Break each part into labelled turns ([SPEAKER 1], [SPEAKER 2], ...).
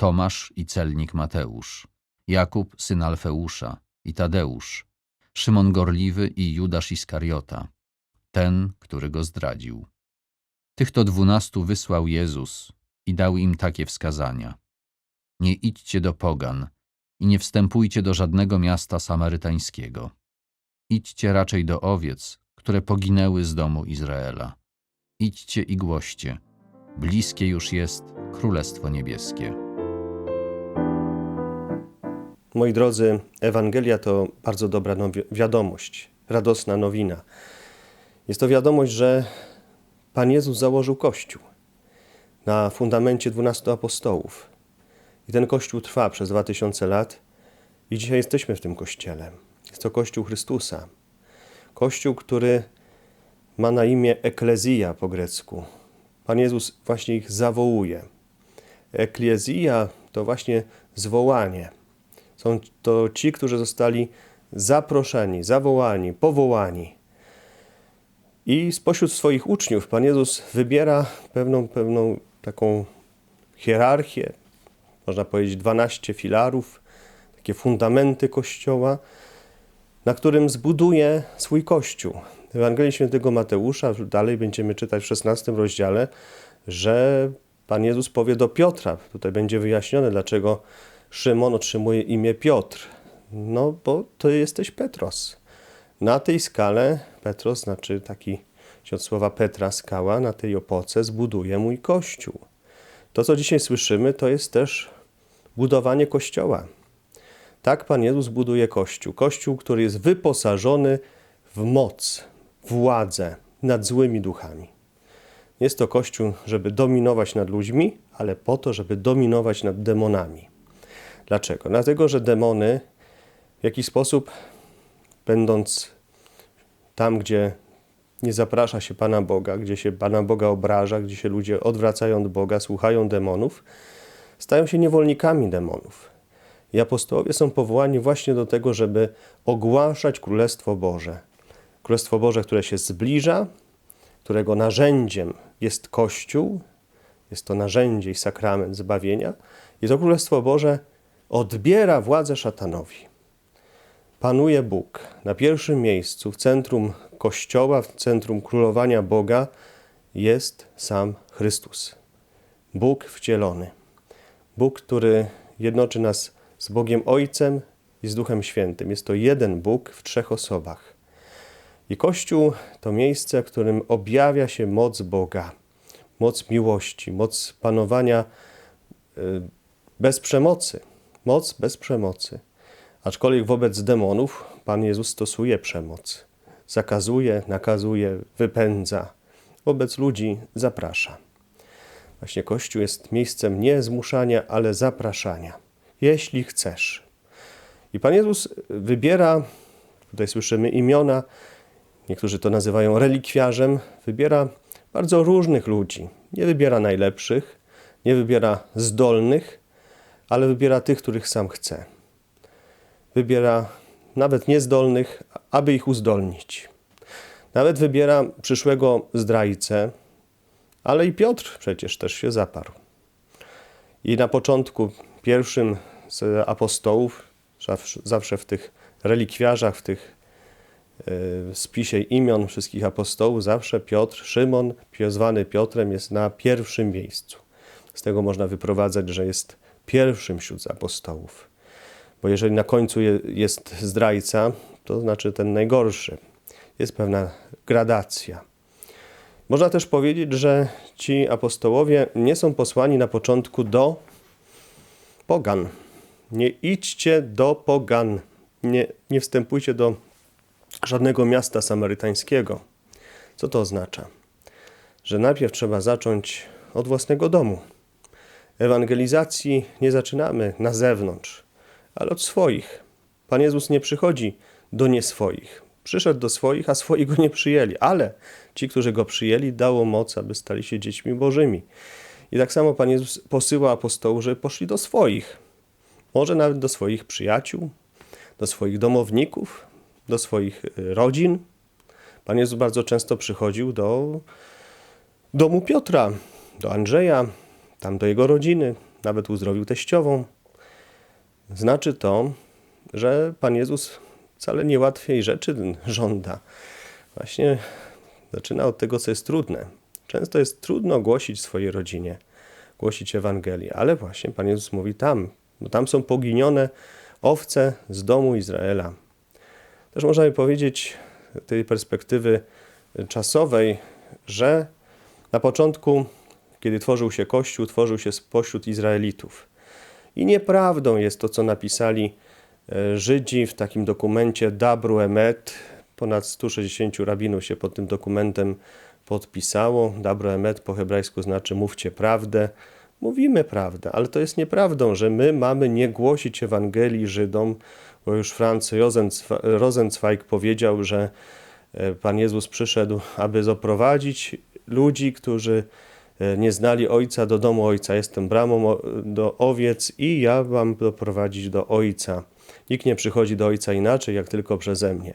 [SPEAKER 1] Tomasz i celnik Mateusz, Jakub, syn Alfeusza, i Tadeusz, Szymon Gorliwy i Judasz Iskariota, ten, który go zdradził. Tych to dwunastu wysłał Jezus i dał im takie wskazania. Nie idźcie do pogan i nie wstępujcie do żadnego miasta samarytańskiego. Idźcie raczej do owiec, które poginęły z domu Izraela. Idźcie i głoście. Bliskie już jest Królestwo Niebieskie.
[SPEAKER 2] Moi drodzy, Ewangelia to bardzo dobra wiadomość, radosna nowina. Jest to wiadomość, że Pan Jezus założył Kościół na fundamencie 12 apostołów. I ten Kościół trwa przez 2000 lat i dzisiaj jesteśmy w tym Kościele. Jest to Kościół Chrystusa. Kościół, który ma na imię Eklezja po grecku. Pan Jezus właśnie ich zawołuje. Eklezja to właśnie zwołanie. Są to ci, którzy zostali zaproszeni, zawołani, powołani. I spośród swoich uczniów Pan Jezus wybiera pewną, pewną taką hierarchię, można powiedzieć 12 filarów, takie fundamenty Kościoła, na którym zbuduje swój Kościół. W Ewangelii Świętego Mateusza, dalej będziemy czytać w 16 rozdziale, że Pan Jezus powie do Piotra, tutaj będzie wyjaśnione, dlaczego Szymon otrzymuje imię Piotr. No, bo to jesteś Petros. Na tej skale, Petros znaczy taki od słowa Petra, skała, na tej opoce zbuduję mój kościół. To, co dzisiaj słyszymy, to jest też budowanie kościoła. Tak Pan Jezus buduje kościół. Kościół, który jest wyposażony w moc, władzę nad złymi duchami. Jest to kościół, żeby dominować nad ludźmi, ale po to, żeby dominować nad demonami. Dlaczego? Dlatego, że demony w jakiś sposób, będąc tam, gdzie nie zaprasza się Pana Boga, gdzie się Pana Boga obraża, gdzie się ludzie odwracają od Boga, słuchają demonów, stają się niewolnikami demonów. I apostołowie są powołani właśnie do tego, żeby ogłaszać Królestwo Boże. Królestwo Boże, które się zbliża, którego narzędziem jest Kościół, jest to narzędzie i sakrament zbawienia, i to Królestwo Boże odbiera władzę szatanowi. Panuje Bóg. Na pierwszym miejscu, w centrum Kościoła, w centrum królowania Boga jest sam Chrystus. Bóg wcielony. Bóg, który jednoczy nas z Bogiem Ojcem i z Duchem Świętym. Jest to jeden Bóg w trzech osobach. I Kościół to miejsce, w którym objawia się moc Boga, moc miłości, moc panowania y, bez przemocy. Moc bez przemocy. Aczkolwiek wobec demonów Pan Jezus stosuje przemoc. Zakazuje, nakazuje, wypędza. Wobec ludzi zaprasza. Właśnie Kościół jest miejscem nie zmuszania, ale zapraszania. Jeśli chcesz. I Pan Jezus wybiera, tutaj słyszymy imiona, niektórzy to nazywają relikwiarzem, wybiera bardzo różnych ludzi. Nie wybiera najlepszych, nie wybiera zdolnych, ale wybiera tych, których sam chce. Wybiera nawet niezdolnych, aby ich uzdolnić. Nawet wybiera przyszłego zdrajcę, ale i Piotr przecież też się zaparł. I na początku, pierwszym z apostołów, zawsze, w tych relikwiarzach, w tych w spisie imion wszystkich apostołów, zawsze Piotr, Szymon, zwany Piotrem, jest na pierwszym miejscu. Z tego można wyprowadzać, że jest pierwszym wśród apostołów. Bo jeżeli na końcu je, jest zdrajca, to znaczy ten najgorszy. Jest pewna gradacja. Można też powiedzieć, że ci apostołowie nie są posłani na początku do pogan. Nie idźcie do pogan. Nie, nie wstępujcie do żadnego miasta samarytańskiego. Co to oznacza? Że najpierw trzeba zacząć od własnego domu. Ewangelizacji nie zaczynamy na zewnątrz, ale od swoich. Pan Jezus nie przychodzi do nieswoich. Przyszedł do swoich, a swoi go nie przyjęli, ale ci, którzy go przyjęli, dało moc, aby stali się dziećmi Bożymi. I tak samo Pan Jezus posyła apostołów, żeby poszli do swoich. Może nawet do swoich przyjaciół, do swoich domowników, do swoich y, rodzin. Pan Jezus bardzo często przychodził do domu Piotra, do Andrzeja, tam do jego rodziny, nawet uzdrowił teściową. Znaczy to, że Pan Jezus wcale niełatwiej rzeczy żąda. Właśnie zaczyna od tego, co jest trudne. Często jest trudno głosić swojej rodzinie, głosić Ewangelię, ale właśnie Pan Jezus mówi tam, bo tam są poginione owce z domu Izraela. Też możemy powiedzieć z tej perspektywy czasowej, że na początku, kiedy tworzył się Kościół, tworzył się spośród Izraelitów. I nieprawdą jest to, co napisali e, Żydzi w takim dokumencie Dabru Emet. Ponad 160 rabinów się pod tym dokumentem podpisało. Dabru Emet po hebrajsku znaczy mówcie prawdę. Mówimy prawdę, ale to jest nieprawdą, że my mamy nie głosić Ewangelii Żydom, bo już Franz Rosenzweig powiedział, że e, Pan Jezus przyszedł, aby zaprowadzić ludzi, którzy nie znali Ojca do domu Ojca. Jestem bramą do owiec i ja wam doprowadzić do Ojca. Nikt nie przychodzi do Ojca inaczej, jak tylko przeze mnie.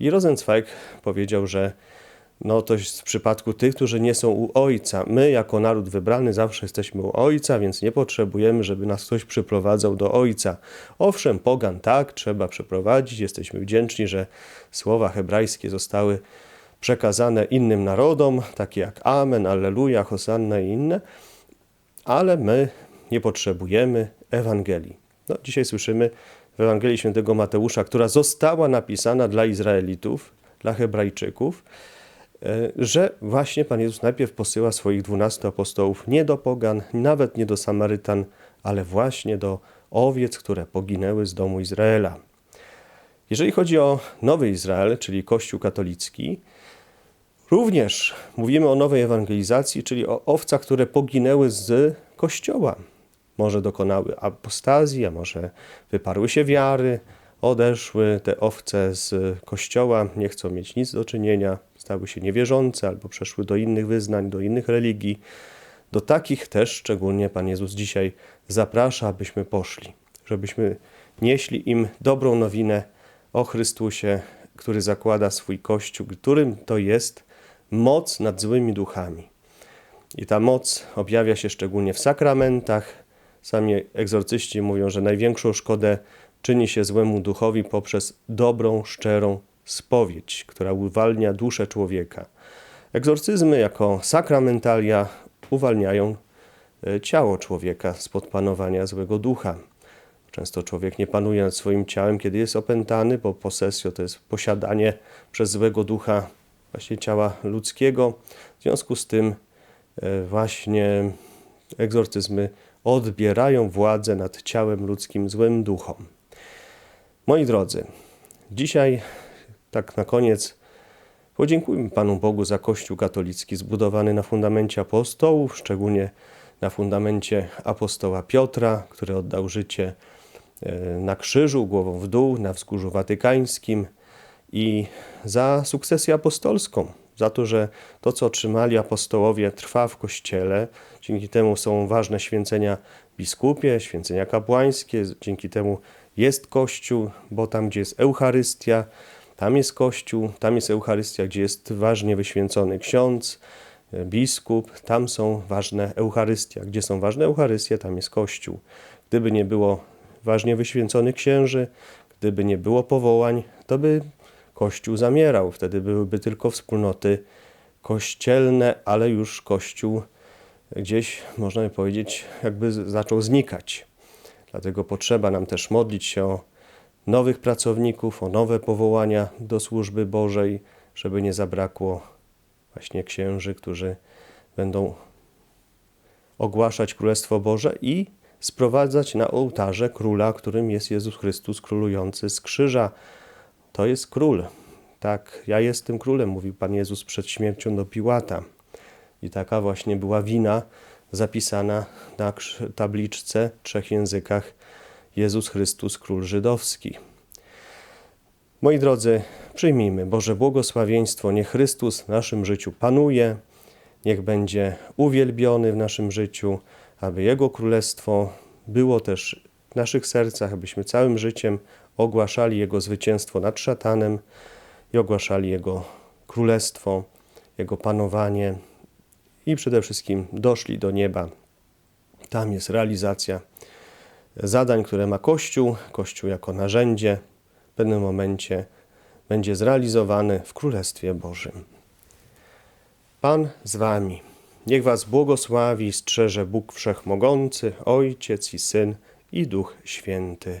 [SPEAKER 2] I Rosenzweig powiedział, że no to w przypadku tych, którzy nie są u Ojca. My, jako naród wybrany, zawsze jesteśmy u Ojca, więc nie potrzebujemy, żeby nas ktoś przyprowadzał do Ojca. Owszem, pogan tak, trzeba przeprowadzić. Jesteśmy wdzięczni, że słowa hebrajskie zostały przekazane innym narodom, takie jak Amen, Alleluja, Hosanna i inne, ale my nie potrzebujemy Ewangelii. No, dzisiaj słyszymy w Ewangelii Świętego Mateusza, która została napisana dla Izraelitów, dla Hebrajczyków, e, że właśnie Pan Jezus najpierw posyła swoich dwunastu apostołów nie do pogan, nawet nie do Samarytan, ale właśnie do owiec, które poginęły z domu Izraela. Jeżeli chodzi o Nowy Izrael, czyli Kościół katolicki, Również mówimy o nowej ewangelizacji, czyli o owcach, które poginęły z Kościoła. Może dokonały apostazji, a może wyparły się wiary, odeszły te owce z Kościoła, nie chcą mieć nic do czynienia, stały się niewierzące albo przeszły do innych wyznań, do innych religii. Do takich też szczególnie Pan Jezus dzisiaj zaprasza, abyśmy poszli, żebyśmy nieśli im dobrą nowinę o Chrystusie, który zakłada swój Kościół, którym to jest moc nad złymi duchami. I ta moc objawia się szczególnie w sakramentach. Sami egzorcyści mówią, że największą szkodę czyni się złemu duchowi poprzez dobrą, szczerą spowiedź, która uwalnia duszę człowieka. Egzorcyzmy jako sakramentalia uwalniają e, ciało człowieka spod panowania złego ducha. Często człowiek nie panuje nad swoim ciałem, kiedy jest opętany, bo posesjo to jest posiadanie przez złego ducha właśnie ciała ludzkiego. W związku z tym e, właśnie egzorcyzmy odbierają władzę nad ciałem ludzkim złym duchom. Moi drodzy, dzisiaj tak na koniec podziękujmy Panu Bogu za Kościół katolicki zbudowany na fundamencie apostołów, szczególnie na fundamencie apostoła Piotra, który oddał życie e, na krzyżu, głową w dół, na wzgórzu watykańskim i za sukcesję apostolską, za to, że to, co otrzymali apostołowie, trwa w Kościele. Dzięki temu są ważne święcenia biskupie, święcenia kapłańskie, dzięki temu jest Kościół, bo tam, gdzie jest Eucharystia, tam jest Kościół, tam jest Eucharystia, gdzie jest ważnie wyświęcony ksiądz, biskup, tam są ważne Eucharystia. Gdzie są ważne Eucharystie, tam jest Kościół. Gdyby nie było ważnie wyświęconych księży, gdyby nie było powołań, to by Kościół zamierał. Wtedy byłyby tylko wspólnoty kościelne, ale już Kościół gdzieś, można by powiedzieć, jakby zaczął znikać. Dlatego potrzeba nam też modlić się o nowych pracowników, o nowe powołania do służby Bożej, żeby nie zabrakło właśnie księży, którzy będą ogłaszać Królestwo Boże i sprowadzać na ołtarze króla, którym jest Jezus Chrystus, królujący z krzyża. To jest król. Tak, ja jestem królem, mówił Pan Jezus przed śmiercią do Piłata. I taka właśnie była wina zapisana na tabliczce w trzech językach Jezus Chrystus Król Żydowski. Moi drodzy, przyjmijmy Boże błogosławieństwo. Niech Chrystus w naszym życiu panuje, niech będzie uwielbiony w naszym życiu, aby Jego Królestwo było też w naszych sercach, abyśmy całym życiem ogłaszali Jego zwycięstwo nad szatanem i ogłaszali Jego Królestwo, Jego panowanie i przede wszystkim doszli do nieba. Tam jest realizacja zadań, które ma Kościół, Kościół jako narzędzie w pewnym momencie będzie zrealizowany w Królestwie Bożym. Pan z wami. Niech was błogosławi i strzeże Bóg Wszechmogący, Ojciec i Syn i Duch Święty.